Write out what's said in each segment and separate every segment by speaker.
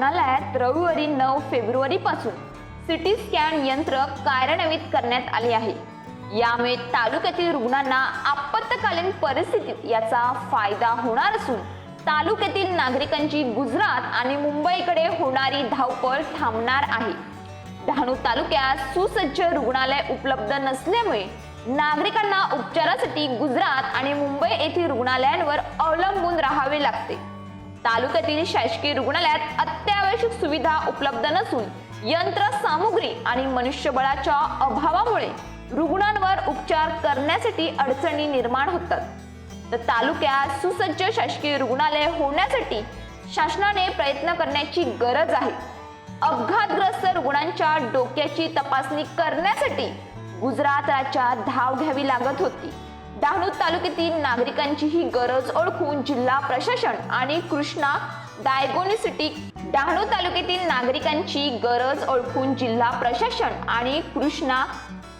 Speaker 1: रुग्णालयात रविवारी नऊ फेब्रुवारी पासून सिटी स्कॅन यंत्र कार्यान्वित करण्यात आले आहे. यामुळे तालुक्यातील रुग्णांना आपत्कालीन परिस्थितीत याचा फायदा होणार असून तालुक्यातील नागरिकांची गुजरात आणि मुंबईकडे होणारी धावपळ थांबणार आहे. डहाणू तालुक्यात सुसज्ज रुग्णालय उपलब्ध नसल्यामुळे नागरिकांना उपचारासाठी गुजरात आणि मुंबई येथील रुग्णालयांवर अवलंबून राहावे लागते. तालुक्यातील शासकीय रुग्णालयात अत्यावश्यक सुविधा उपलब्ध नसून यंत्र सामुग्री आणि मनुष्यबळाच्या अभावामुळे रुग्णांवर उपचार करण्यासाठी अडचणी निर्माण होतात. तर तालुक्यात सुसज्ज शासकीय रुग्णालय होण्यासाठी शासनाने प्रयत्न करण्याची गरज आहे. अपघातग्रस्त रुग्णांच्या डोक्याची तपासणी करण्यासाठी गुजरात राज्यात धाव घ्यावी लागत होती. डहाणू तालुक्यातील नागरिकांची ही गरज ओळखून जिल्हा प्रशासन आणि कृष्णा डायगोनिसिटिक डहाणू तालुक्यातील नागरिकांची गरज ओळखून जिल्हा प्रशासन आणि कृष्णा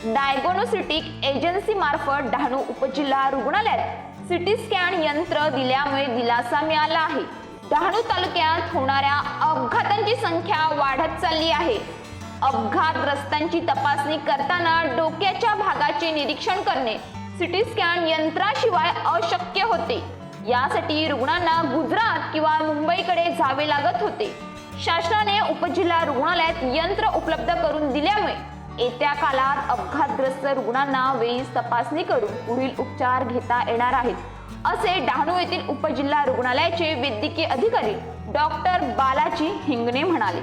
Speaker 1: डायगोनोसिटिक एजन्सी मार्फत डहाणू उपजिल्हा रुग्णालयात सिटी स्कॅन यंत्र दिल्यामुळे दिलासा मिळाला आहे. डहाणू तालुक्यात होणाऱ्या अपघातांची संख्या वाढत चालली आहे. अपघातग्रस्तांची तपासणी करताना डोक्याच्या भागाचे निरीक्षण करणे सिटी स्कॅन यंत्राशिवाय अशक्य होते. यासाठी रुग्णांना गुजरात किंवा मुंबईकडे जावे लागत होते. शासनाने उपजिल्हा रुग्णालयात यंत्र उपलब्ध करून दिल्यामुळे येत्या काळात अपघातग्रस्त रुग्णांना वेळीच तपासणी करून पुढील उपचार घेता येणार आहेत. असे डहाणू येथील उपजिल्हा रुग्णालयाचे वैद्यकीय अधिकारी डॉक्टर बालाजी हिंगणे म्हणाले.